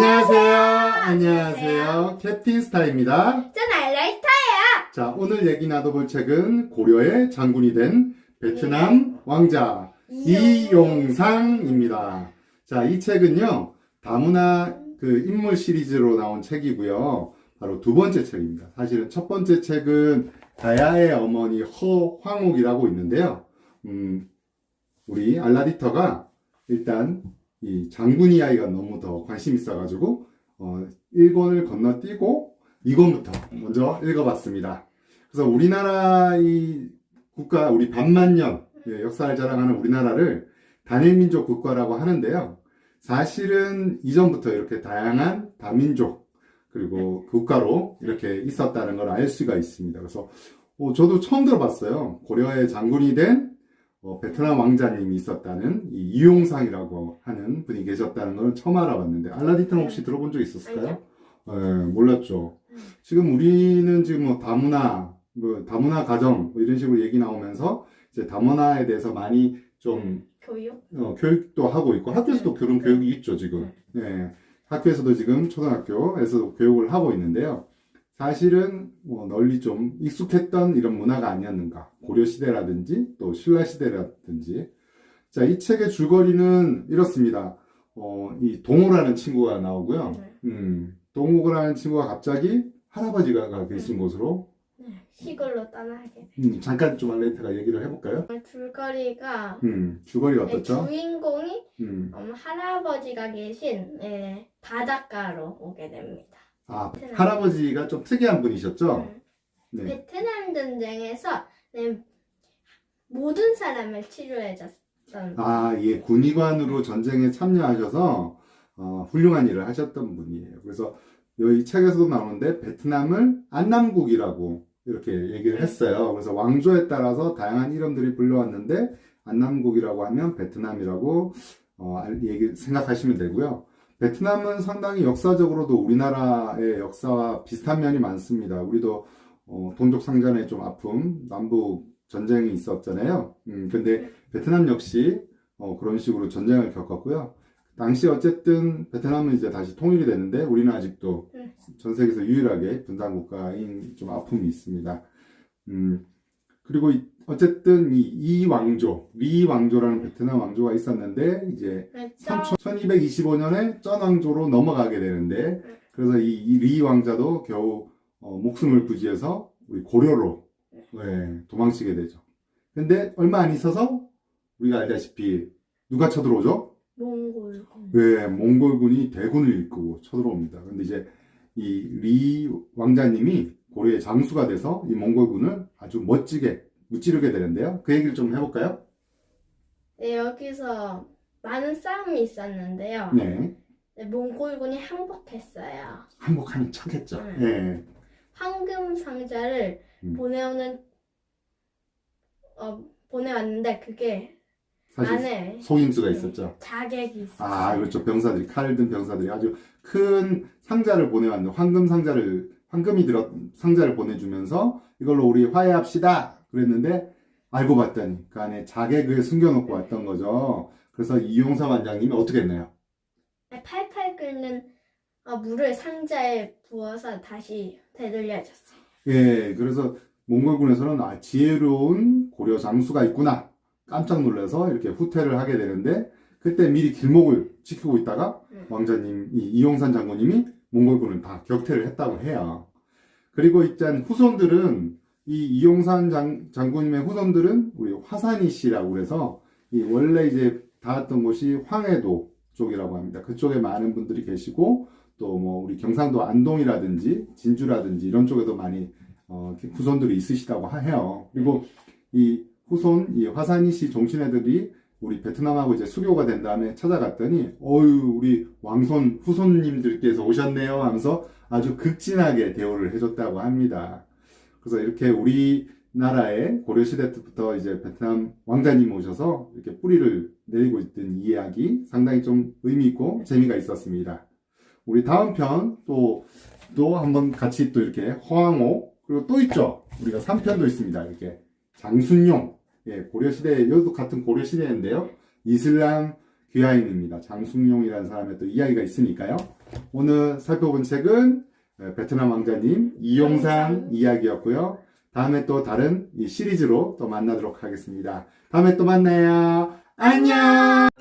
안녕하세요. 안녕하세요. 캡틴 스타입니다. 전 알라이스타예요. 자, 오늘 얘기 나눠볼 책은 고려의 장군이 된 베트남 왕자 이용상입니다. 자, 이 책은요, 다문화 그 인물 시리즈로 나온 책이고요. 바로 두 번째 책입니다. 사실은 첫 번째 책은 다야의 어머니 허황옥이라고 있는데요. 음, 우리 알라디터가 일단 이 장군이 아이가 너무 더 관심 있어가지고 어, 1권을 건너뛰고 2권부터 먼저 읽어봤습니다. 그래서 우리나라 이 국가, 우리 반만년 예, 역사를 자랑하는 우리나라를 단일민족 국가라고 하는데요. 사실은 이전부터 이렇게 다양한 다민족 그리고 국가로 이렇게 있었다는 걸 알 수가 있습니다. 그래서 어, 저도 처음 들어봤어요. 고려의 장군이 된 어, 베트남 왕자님이 있었다는 이 이용상이라고 하는 분이 계셨다는 걸 처음 알아봤는데 알라디트는 혹시 들어본 적 있었을까요? 예, 몰랐죠. 음. 지금 우리는 지금 뭐 다문화, 뭐 다문화 가정 뭐 이런 식으로 얘기 나오면서 이제 다문화에 대해서 많이 좀 교육? 어, 교육도 하고 있고 학교에서도 그런 교육이 있죠 지금. 네. 학교에서도 지금 초등학교에서도 교육을 하고 있는데요. 사실은 뭐 널리 좀 익숙했던 이런 문화가 아니었는가. 고려 시대라든지 또 신라 시대라든지. 자, 이 책의 줄거리는 이렇습니다. 어, 이 동호라는 친구가 나오고요. 네. 음, 동호라는 친구가 갑자기 할아버지가 계신 곳으로 네. 시골로 떠나게. 음, 잠깐 좀 알레이트가 얘기를 해볼까요? 줄거리가 음, 줄거리가 네, 어떻죠? 주인공이 음, 음, 할아버지가 계신 네, 바닷가로 오게 됩니다. 아, 할아버지가 좀 특이한 분이셨죠? 음, 네. 베트남 전쟁에서 네, 모든 사람을 치료해줬던 아, 예, 군의관으로 전쟁에 참여하셔서 어, 훌륭한 일을 하셨던 분이에요. 그래서 여기 책에서도 나오는데 베트남을 안남국이라고 이렇게 얘기를 했어요. 그래서 왕조에 따라서 다양한 이름들이 불려왔는데 안남국이라고 하면 베트남이라고 어, 알- 얘기 생각하시면 되고요. 베트남은 상당히 역사적으로도 우리나라의 역사와 비슷한 면이 많습니다. 우리도 어, 동족 상전의 좀 아픔, 남북 전쟁이 있었잖아요. 음, 근데 베트남 역시 어, 그런 식으로 전쟁을 겪었고요. 당시 어쨌든 베트남은 이제 다시 통일이 되는데 우리는 아직도 네. 전 세계에서 유일하게 분단 국가인 좀 아픔이 있습니다. 음, 그리고 이- 어쨌든 이, 이 왕조, 리 왕조라는 베트남 왕조가 있었는데 이제 네, 1225년에 쩐 왕조로 넘어가게 되는데 그래서 이, 이 리 왕자도 겨우 어, 목숨을 부지해서 우리 고려로 네, 도망치게 되죠. 근데 얼마 안 있어서 우리가 알다시피 누가 쳐들어오죠? 몽골군. 네, 몽골군이 대군을 이끌고 쳐들어옵니다. 근데 이제 이 리 왕자님이 고려의 장수가 돼서 이 몽골군을 아주 멋지게 무찌르게 되는데요. 그 얘기를 좀 해볼까요? 네, 여기서 많은 싸움이 있었는데요. 네, 네, 몽골군이 항복했어요. 항복하는 척했죠. 네. 네, 황금 상자를 음. 보내오는 어 보내왔는데 그게 사실 안에 속임수가 있었죠. 자객이 있었어요. 아, 그렇죠. 병사들이 칼든 병사들이 아주 큰 상자를 보내왔는데 황금 상자를 황금이 들어 상자를 보내주면서 이걸로 우리 화해합시다 그랬는데 알고 봤더니 그 안에 자객을 숨겨놓고 왔던 거죠. 그래서 이용사 원장님이 어떻게 했나요? 네, 팔팔 끓는 어, 물을 상자에 부어서 다시 되돌려줬어요. 예, 그래서 몽골군에서는 아, 지혜로운 고려 장수가 있구나 깜짝 놀라서 이렇게 후퇴를 하게 되는데 그때 미리 길목을 지키고 있다가 음. 왕자님 이 이용산 장군님이 몽골군을 다 격퇴를 했다고 해요. 그리고 일단 후손들은 이 이용산 장, 장군님의 후손들은 우리 화산이 씨라고 그래서 이 원래 이제 닿았던 곳이 황해도 쪽이라고 합니다. 그쪽에 많은 분들이 계시고 또 뭐 우리 경상도 안동이라든지 진주라든지 이런 쪽에도 많이 어, 후손들이 있으시다고 하- 해요. 그리고 이 후손 이 화산이 씨 종친애들이 우리 베트남하고 이제 수교가 된 다음에 찾아갔더니 어유 우리 왕손 후손님들께서 오셨네요 하면서 아주 극진하게 대우를 해줬다고 합니다. 그래서 이렇게 우리나라의 고려 시대 때부터 이제 베트남 왕자님 오셔서 이렇게 뿌리를 내리고 있던 이 이야기 상당히 좀 의미 있고 재미가 있었습니다. 우리 다음 편 또 또 한번 같이 또 이렇게 허황호 그리고 또 있죠. 우리가 3편도 있습니다. 이렇게 장순용 예, 고려 시대 여기도 같은 고려 시대인데요. 이슬람 귀하인입니다. 장숙용이라는 사람의 또 이야기가 있으니까요. 오늘 살펴본 책은 에, 베트남 왕자님 이용산. 이야기였고요. 다음에 또 다른 이 시리즈로 또 만나도록 하겠습니다. 다음에 또 만나요. 안녕!